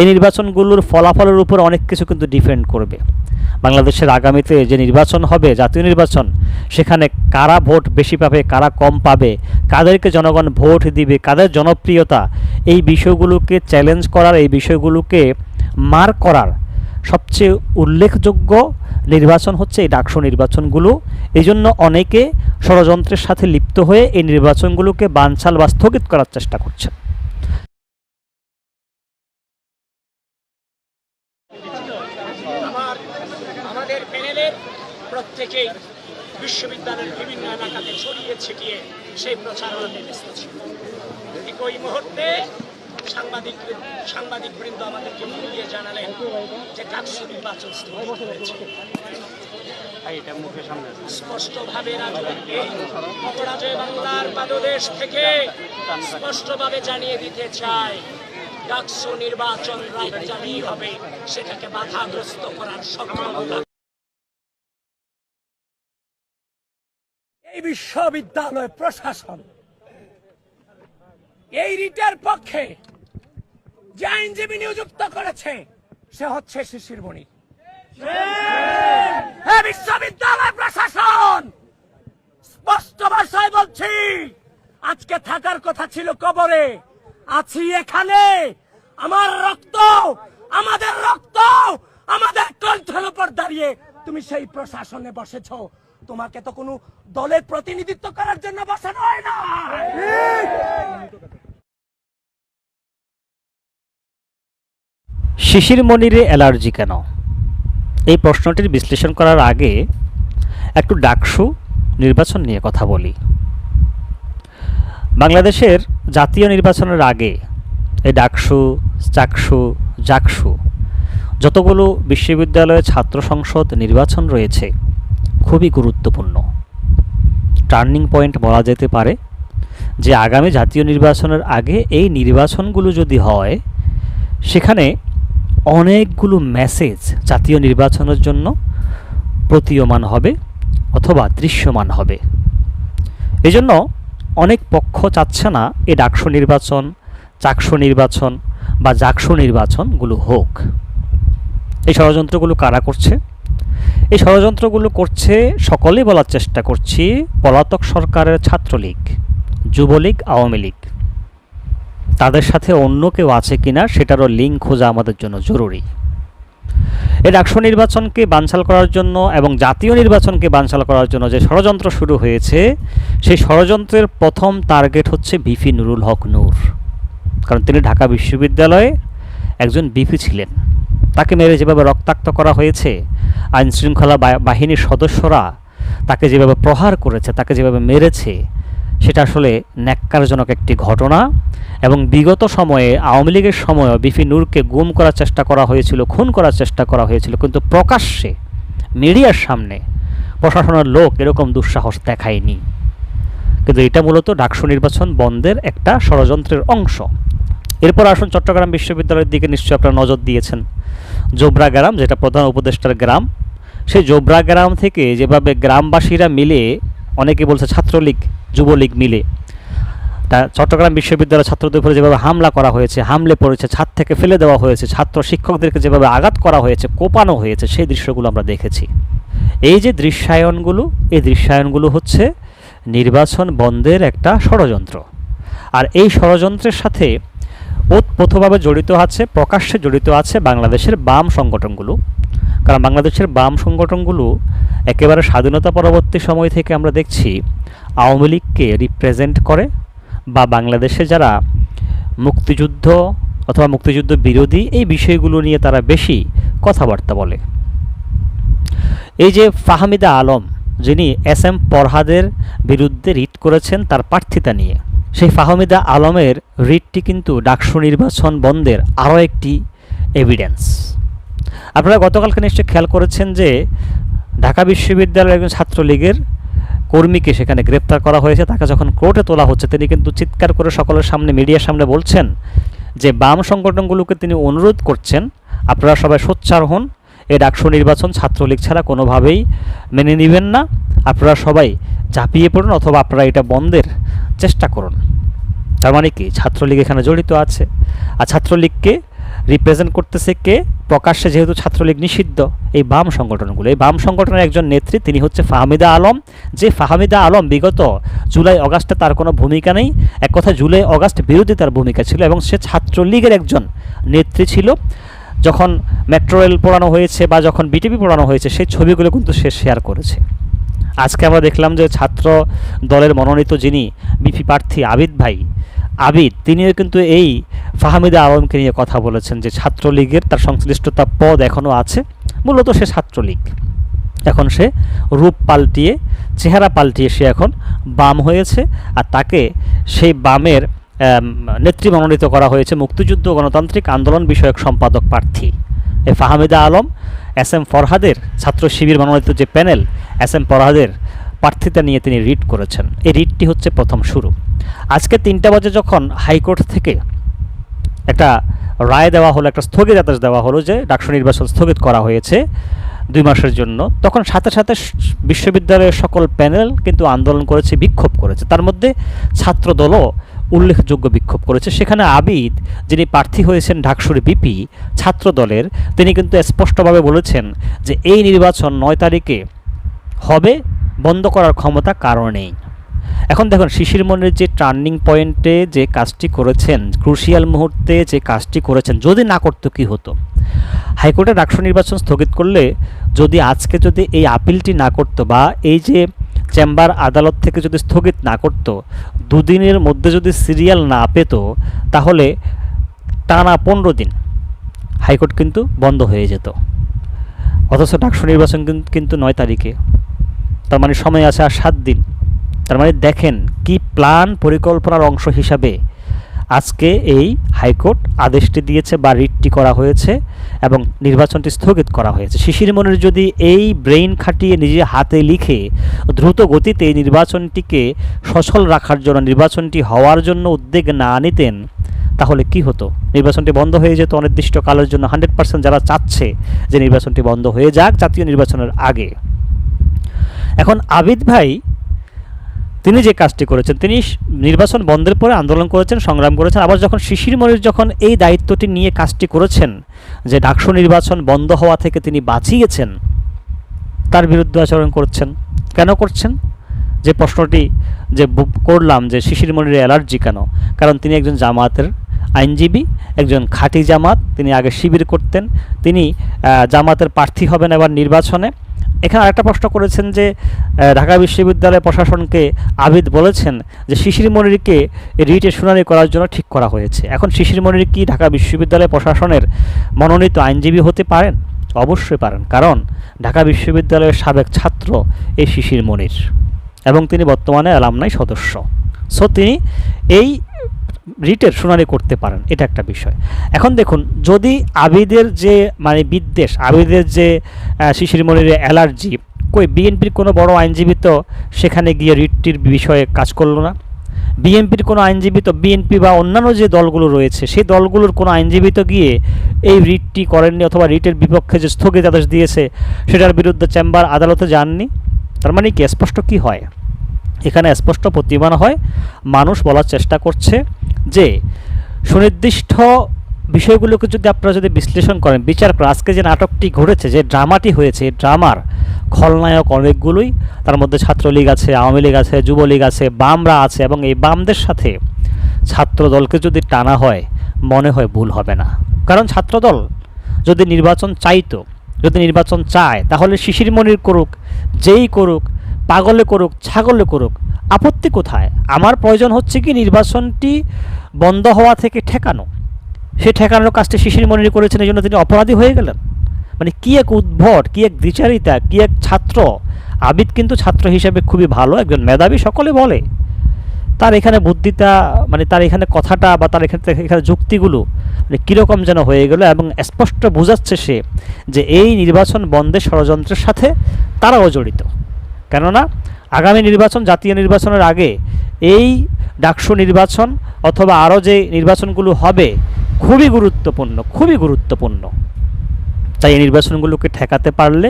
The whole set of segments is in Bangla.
এই নির্বাচনগুলোর ফলাফলের উপর অনেক কিছু কিন্তু ডিপেন্ড করবে। বাংলাদেশের আগামীতে যে নির্বাচন হবে, জাতীয় নির্বাচন, সেখানে কারা ভোট বেশি পাবে, কারা কম পাবে, কাদেরকে জনগণ ভোট দিবে, কাদের জনপ্রিয়তা, এই বিষয়গুলোকে চ্যালেঞ্জ করার, এই বিষয়গুলোকে মার করার সবচেয়ে উল্লেখযোগ্য নির্বাচন হচ্ছে এই ডাকসু নির্বাচনগুলো। এই জন্য অনেকে ষড়যন্ত্রের সাথে লিপ্ত হয়ে এই নির্বাচনগুলোকে বানচাল বা স্থগিত করার চেষ্টা করছে আমার আমাদের প্যানেলের প্রত্যেকেই বিশ্ববিদ্যালয়ের বিভিন্ন এলাকাতে ছড়িয়ে ছিটিয়ে সেই প্রচারণাতে ব্যস্ত ছিল। একই মুহূর্তে সাংবাদিক সাংবাদিক বৃন্দ আমাদেরকে ফোন দিয়ে জানালেন যে ডাকসু নির্বাচন স্থগিত হয়েছে। স্পষ্টভাবে অপরাজয় বাংলার পাদদেশ থেকে স্পষ্টভাবে জানিয়ে দিতে চাই ডাকসু নির্বাচন রাজ্যালি হবে সেটাকে বাধাগ্রস্ত করার সক্ষমতা এই বিশ্ববিদ্যালয় প্রশাসন, এই রিটের পক্ষে যে আইনজীবী নিযুক্ত করেছে, সে হচ্ছে শিশির হে বিশ্ববিদ্যালয় প্রশাসন, স্পষ্ট ভাষায় বলছি, আজকে থাকার কথা ছিল কবরে, আছি এখানে। আমার রক্ত, আমাদের রক্ত, আমাদের কণ্ঠের উপর দাঁড়িয়ে তুমি সেই প্রশাসনে বসেছ। তোমাকে তো কোনো দলের প্রতিনিধিত্ব করার জন্য বসানো হয় না। শিশির মনিরে অ্যালার্জি কেন? এই প্রশ্নটির বিশ্লেষণ করার আগে একটু ডাকসু নির্বাচন নিয়ে কথা বলি। বাংলাদেশের জাতীয় নির্বাচনের আগে এই ডাকসু, চাকসু, জাকসু যতগুলো বিশ্ববিদ্যালয়ে ছাত্র সংসদ নির্বাচন রয়েছে খুবই গুরুত্বপূর্ণ। টার্নিং পয়েন্ট বলা যেতে পারে যে আগামী জাতীয় নির্বাচনের আগে এই নির্বাচনগুলো যদি হয়, সেখানে অনেকগুলো মেসেজ জাতীয় নির্বাচনের জন্য প্রতীয়মান হবে অথবা দৃশ্যমান হবে। এজন্য অনেক পক্ষ চাচ্ছে না এই ডাকসু নির্বাচন, চাকসু নির্বাচন বা জাকসু নির্বাচনগুলো হোক। এই ষড়যন্ত্রগুলো কারা করছে? এই ষড়যন্ত্রগুলো করছে সকলেই বলার চেষ্টা করছি পলাতক সরকারের ছাত্রলীগ, যুবলীগ, আওয়ামী লীগ। তাদের সাথে অন্য কেউ আছে কিনা সেটারও লিঙ্ক খোঁজা আমাদের জন্য জরুরি। এই ডাকসু নির্বাচনকে বানচাল করার জন্য এবং জাতীয় নির্বাচনকে বানচাল করার জন্য যে ষড়যন্ত্র শুরু হয়েছে, সেই ষড়যন্ত্রের প্রথম টার্গেট হচ্ছে বিপি নুরুল হক নূর। কারণ তিনি ঢাকা বিশ্ববিদ্যালয়ে একজন বিপি ছিলেন। তাকে মেরে যেভাবে রক্তাক্ত করা হয়েছে আইন শৃঙ্খলা বাহিনীর সদস্যরা তাকে যেভাবে প্রহার করেছে, তাকে যেভাবে মেরেছে, সেটা আসলে ন্যাক্কারজনক একটি ঘটনা এবং বিগত সময়ে, আওয়ামী লীগের সময়ও বিপি নূরকে গুম করার চেষ্টা করা হয়েছিল, খুন করার চেষ্টা করা হয়েছিল, কিন্তু প্রকাশ্যে, মিডিয়ার সামনে প্রশাসনের লোক এরকম দুঃসাহস দেখায়নি। কিন্তু এটা মূলত ডাকসু নির্বাচন বন্ধের একটা ষড়যন্ত্রের অংশ। এরপর আসুন চট্টগ্রাম বিশ্ববিদ্যালয়ের দিকে নিশ্চয়ই আপনারা নজর দিয়েছেন। জোবরা গ্রাম, যেটা প্রধান উপদেষ্টার গ্রাম। সেই জোবরা গ্রাম থেকে যেভাবে গ্রামবাসীরা মিলে, অনেকে বলছে ছাত্রলীগ, যুবলীগ মিলে, তা চট্টগ্রাম বিশ্ববিদ্যালয়ের ছাত্রদের উপরে যেভাবে হামলা করা হয়েছে, হামলে পড়েছে, ছাদ থেকে ফেলে দেওয়া হয়েছে, ছাত্র শিক্ষকদেরকে যেভাবে আঘাত করা হয়েছে, কোপানো হয়েছে, সেই দৃশ্যগুলো আমরা দেখেছি। এই যে দৃশ্যায়নগুলো, এই দৃশ্যায়নগুলো হচ্ছে নির্বাচন বন্ধের একটা ষড়যন্ত্র। আর এই ষড়যন্ত্রের সাথে ওতপ্রোতভাবে জড়িত আছে, প্রকাশ্যে জড়িত আছে বাংলাদেশের বাম সংগঠনগুলো। কারণ বাংলাদেশের বাম সংগঠনগুলো একেবারে স্বাধীনতা পরবর্তী সময় থেকে আমরা দেখছি আওয়ামী লীগকে রিপ্রেজেন্ট করে বা বাংলাদেশে যারা মুক্তিযুদ্ধ অথবা মুক্তিযুদ্ধ বিরোধী এই বিষয়গুলো নিয়ে তারা বেশি কথাবার্তা বলে। এই যে ফাহমিদা আলম, যিনি এস এম পরহাদের বিরুদ্ধে রিট করেছেন তার প্রার্থিতা নিয়ে। সেই ফাহমিদা আলমের রিটটি কিন্তু ডাকসু নির্বাচন বন্ধের আরও একটি এভিডেন্স আপনারা গতকালকে নিশ্চয়ই খেয়াল করেছেন যে ঢাকা বিশ্ববিদ্যালয়ের একজন ছাত্রলীগের কর্মীকে সেখানে গ্রেপ্তার করা হয়েছে। তাকে যখন কোর্টে তোলা হচ্ছে, তিনি কিন্তু চিৎকার করে সকলের সামনে, মিডিয়ার সামনে বলছেন যে, বাম সংগঠনগুলোকে তিনি অনুরোধ করছেন, আপনারা সবাই সোচ্চার হন এই ডাকসু নির্বাচন ছাত্রলীগ ছাড়া কোনোভাবেই মেনে নেবেন না। আপনারা সবাই ঝাঁপিয়ে পড়ুন, অথবা আপনারা এটা বন্ধের চেষ্টা করুন। তার মানে কি? ছাত্রলীগ এখানে জড়িত আছে। আর ছাত্রলীগকে রিপ্রেজেন্ট করতেছে কে? প্রকাশ্যে যেহেতু ছাত্রলীগ নিষিদ্ধ, এই বাম সংগঠনগুলো। এই বাম সংগঠনের একজন নেত্রী, তিনি হচ্ছে ফাহমিদা আলম। যে ফাহমিদা আলম বিগত জুলাই, অগাস্টে তার কোনো ভূমিকা নেই। এক কথা, জুলাই, অগাস্ট বিরোধী তার ভূমিকা ছিল এবং সে ছাত্রলীগের একজন নেত্রী ছিল। যখন মেট্রো রেল পোড়ানো হয়েছে বা যখন বিটিপি পোড়ানো হয়েছে, সেই ছবিগুলো কিন্তু সে শেয়ার করেছে। আজকে আমরা দেখলাম যে ছাত্র দলের মনোনীত যিনি বিপি প্রার্থী আবিদ ভাই, আবিদ, তিনিও কিন্তু এই ফাহামিদা আলমকে নিয়ে কথা বলেছেন যে ছাত্রলীগের তার সংশ্লিষ্টতা পদ এখনও আছে, মূলত সে ছাত্রলীগ। এখন সে রূপ পাল্টিয়ে, চেহারা পাল্টিয়ে সে এখন বাম হয়েছে আর তাকে সেই বামের নেত্রী মনোনীত করা হয়েছে মুক্তিযুদ্ধ, গণতান্ত্রিক আন্দোলন বিষয়ক সম্পাদক প্রার্থী। A Fahamida Alam, S M ফরহাদের ছাত্র শিবির মনোনীত যে প্যানেল, এস এম ফরহাদের প্রার্থিতা নিয়ে তিনি রিট করেছেন। এই রিটটি হচ্ছে প্রথম শুরু। আজকে তিনটা বাজে যখন হাইকোর্ট থেকে একটা রায় দেওয়া হলো, একটা স্থগিতাদেশ দেওয়া হলো যে ডাকসু নির্বাচন স্থগিত করা হয়েছে দুই মাসের জন্য, তখন সাথে সাথে বিশ্ববিদ্যালয়ের সকল প্যানেল কিন্তু আন্দোলন করেছে, বিক্ষোভ করেছে। তার মধ্যে ছাত্র দলও উল্লেখযোগ্য বিক্ষোভ করেছে। সেখানে আবিদ, যিনি প্রার্থী হয়েছেন ঢাকসুর বিপি ছাত্র দলের তিনি কিন্তু স্পষ্টভাবে বলেছেন যে এই নির্বাচন নয় তারিখে হবে, বন্ধ করার ক্ষমতা কারও নেই। এখন দেখুন, শিশির মনের যে টার্নিং পয়েন্টে যে কাজটি করেছেন, ক্রুশিয়াল মুহূর্তে যে কাজটি করেছেন, যদি না করতো কি হতো? হাইকোর্টে ডাকসু নির্বাচন স্থগিত করলে যদি আজকে যদি এই আপিলটি না করতো বা এই যে চেম্বার আদালত থেকে যদি স্থগিত না করত, দুদিনের মধ্যে যদি সিরিয়াল না পেত, তাহলে টানা পনেরো দিন হাইকোর্ট কিন্তু বন্ধ হয়ে যেত। অথচ ডাকসু নির্বাচন কিন্তু নয় তারিখে। তার মানে সময় আছে আর সাত দিন। তার মানে দেখেন কি প্ল্যান পরিকল্পনার অংশ হিসাবে আজকে এই হাইকোর্ট আদেশটি দিয়েছে বা রিটটি করা হয়েছে এবং নির্বাচনটি স্থগিত করা হয়েছে। শিশির মনের যদি এই ব্রেইন খাটিয়ে নিজে হাতে লিখে দ্রুত গতিতে নির্বাচনটিকে সচল রাখার জন্য, নির্বাচনটি হওয়ার জন্য উদ্যোগ না নিতেন, তাহলে কি হতো? নির্বাচনটি বন্ধ হয়ে যেত অনির্দিষ্টকালের জন্য। হান্ড্রেড পার্সেন্ট যারা চাচ্ছে যে নির্বাচনটি বন্ধ হয়ে যাক জাতীয় নির্বাচনের আগে। এখন আবিদ ভাই তিনি যে কাজটি করেছেন, তিনি নির্বাচন বন্ধের পরে আন্দোলন করেছেন, সংগ্রাম করেছেন। আবার যখন শিশির মনির যখন এই দায়িত্বটি নিয়ে কাজটি করেছেন, যে ডাকসু নির্বাচন বন্ধ হওয়া থেকে তিনি বাঁচিয়েছেন, তার বিরুদ্ধে আচরণ করছেন। কেন করছেন? যে প্রশ্নটি যে করলাম যে শিশির মনির অ্যালার্জি কেন? কারণ তিনি একজন জামাতের আইনজীবী, একজন খাঁটি জামাত, তিনি আগে শিবির করতেন, তিনি জামাতের প্রার্থী হবেন এবার নির্বাচনে। এখানে আরেকটা প্রশ্ন করেছেন যে ঢাকা বিশ্ববিদ্যালয় প্রশাসনকে আবিদ বলেছেন যে, শিশির মনিরকে রিটে শুনানি করার জন্য ঠিক করা হয়েছে। এখন শিশির মনির কি ঢাকা বিশ্ববিদ্যালয় প্রশাসনের মনোনীত আইনজীবী হতে পারেন? অবশ্যই পারেন, কারণ ঢাকা বিশ্ববিদ্যালয়ের সাবেক ছাত্র এই শিশির মনির এবং তিনি বর্তমানে অ্যালামনাই সদস্য। সো তিনি এই রিটের শুনানি করতে পারেন এটা একটা বিষয়। এখন দেখুন যদি আবিদের যে মানে বিদ্বেষ আবিদের যে আহ, শিশির মনিরের অ্যালার্জি কই বিএনপির কোনো বড় আইনজীবী তো সেখানে গিয়ে রিটটির বিষয়ে কাজ করল না? বিএনপির কোনো আইনজীবী তো বিএনপি বা অন্যান্য যে দলগুলো রয়েছে সেই দলগুলোর কোনো আইনজীবী তো গিয়ে এই রিটটি করেননি অথবা রিটের বিপক্ষে যে স্থগিতাদেশ দিয়েছে সেটার বিরুদ্ধে চেম্বার আদালতে যাননি? তার মানে কি স্পষ্ট কি হয়? এখানে স্পষ্ট প্রতিমান হয় মানুষ বলার চেষ্টা করছে যে সুনির্দিষ্ট বিষয়গুলোকে যদি আপনারা যদি বিশ্লেষণ করেন, বিচার করেন, আজকে যে নাটকটি ঘটেছে, যে ড্রামাটি হয়েছে ড্রামার খলনায়ক অনেকগুলোই তার মধ্যে ছাত্রলীগ আছে, আওয়ামী লীগ আছে, যুবলীগ আছে, বামরা আছে এবং এই বামদের সাথে ছাত্র দলকে যদি টানা হয়, মনে হয় ভুল হবে না। কারণ ছাত্রদল যদি নির্বাচন চাইতো, যদি নির্বাচন চায়, তাহলে শিশির মনির করুক, যেই করুক পাগলে করুক, ছাগলে করুক, আপত্তি কোথায়? আমার প্রয়োজন হচ্ছে কি নির্বাচনটি বন্ধ হওয়া থেকে ঠেকানো? সে ঠেকানোর কাজটি শিশির মনির করেছেন, এই জন্য তিনি অপরাধী হয়ে গেলেন। মানে কি এক উদ্ভট, কি এক দ্বিচারিতা, কি এক ছাত্র? আবিদ কিন্তু ছাত্র হিসেবে খুবই ভালো, একজন মেধাবী সকলে বলে। তার এখানে বুদ্ধিটা মানে তার এখানে কথাটা বা তার এখানে এখানে যুক্তিগুলো মানে কীরকম যেন হয়ে গেল এবং স্পষ্ট বোঝাচ্ছে সে যে এই নির্বাচন বন্ধের ষড়যন্ত্রের সাথে তারাও জড়িত। কেননা আগামী নির্বাচন, জাতীয় নির্বাচনের আগে এই ডাকসু নির্বাচন অথবা আরও যে নির্বাচনগুলো হবে খুবই গুরুত্বপূর্ণ খুবই গুরুত্বপূর্ণ। তাই এই নির্বাচনগুলোকে ঠেকাতে পারলে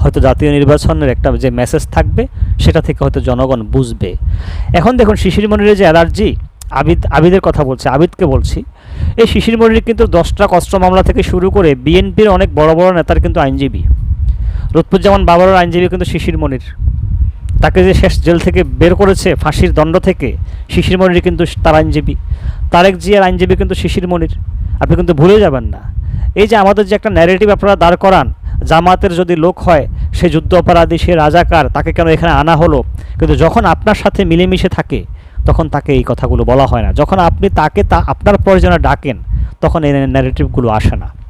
হয়তো জাতীয় নির্বাচনের একটা যে মেসেজ থাকবে, সেটা থেকে হয়তো জনগণ বুঝবে। এখন দেখুন, শিশির মনিরের যে অ্যালার্জি, আবিদ, আবিদের কথা বলছি, আবিদকে বলছি। এই শিশির মনির কিন্তু দশটা কষ্ট মামলা থেকে শুরু করে বিএনপির অনেক বড় বড় নেতার কিন্তু আইনজীবী। লুৎফুজ্জামান বাবরের আইনজীবী কিন্তু শিশির মনির। তাকে যে শেষ জেল থেকে বের করেছে ফাঁসির দণ্ড থেকে, শিশির মনির কিন্তু তার আইনজীবী। তারেক জিয়ার আইনজীবী কিন্তু শিশির মনির। আপনি কিন্তু ভুলে যাবেন না। এই যে আমাদের যে একটা ন্যারেটিভ আপনারা দাঁড় করান, জামাতের যদি লোক হয়, সে যুদ্ধ অপরাধী, সে রাজাকার, তাকে কেন এখানে আনা হলো? কিন্তু যখন আপনার সাথে মিলেমিশে থাকে, তখন তাকে এই কথাগুলো বলা হয় না। যখন আপনি তাকে তা আপনার প্রয়োজনে ডাকেন, তখন এই ন্যারেটিভগুলো আসে না।